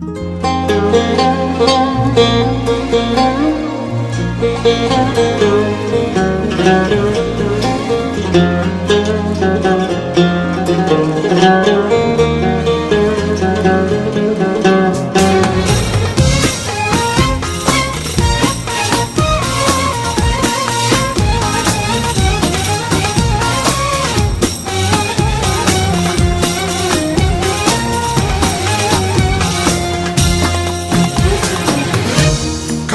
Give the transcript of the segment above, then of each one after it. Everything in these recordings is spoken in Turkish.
Müzik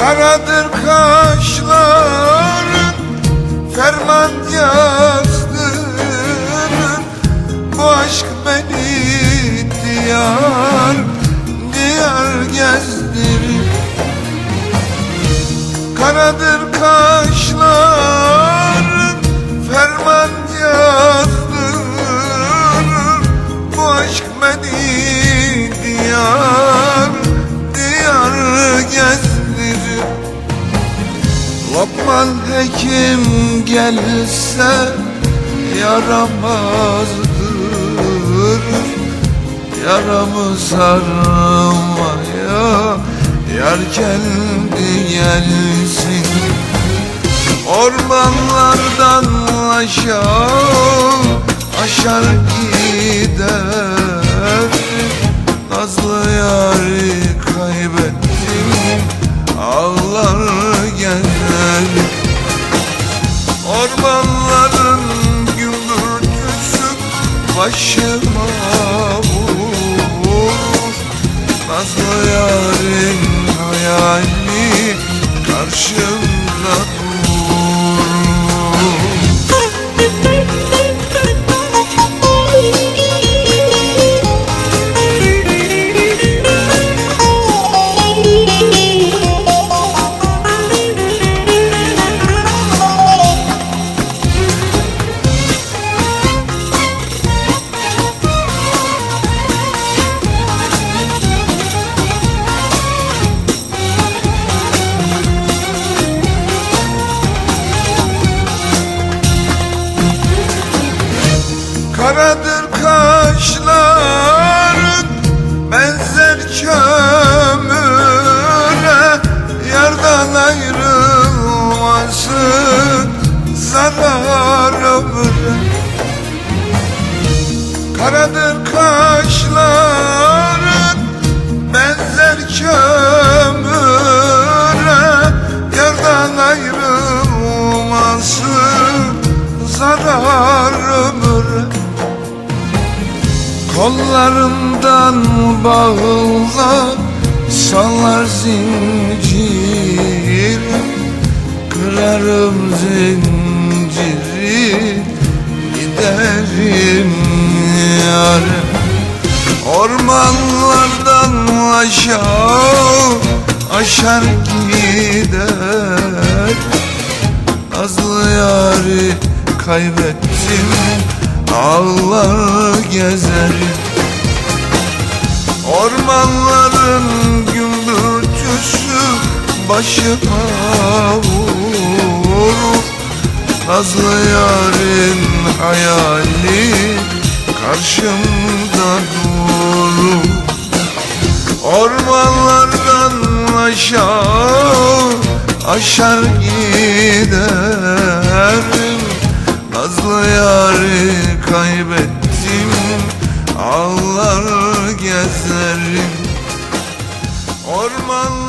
Karadır kaşların Ferman yazdırır Bu aşk beni diyar Diyar gezdirir. Karadır kaşların Lokman hekim gelse yaramazdır. Yaramı sarmaya yar kendi gelsin. Ormanlardan aşağı aşar gider. Nazlı yari kaybettim Ormanların gümbürtüsü başıma vurur. Nazlı yarın hayali Karadır kaşların benzer kömüre. Yardan ayrılması zarar ömüre Karadır kaşların benzer kömüre Kollarından bağla sallar zincir Kırarım zinciri giderim yâre Ormanlardan aşağı aşar gider. Nazlı yari kaybettim Ağlar gezerim Ormanların gümbürtüsü başıma vurur. Nazlı yarın hayali karşımda durur. Ormanlardan aşağı aşar giderim. Nazlı yarı kaybettim. Ağlar gezerim Orman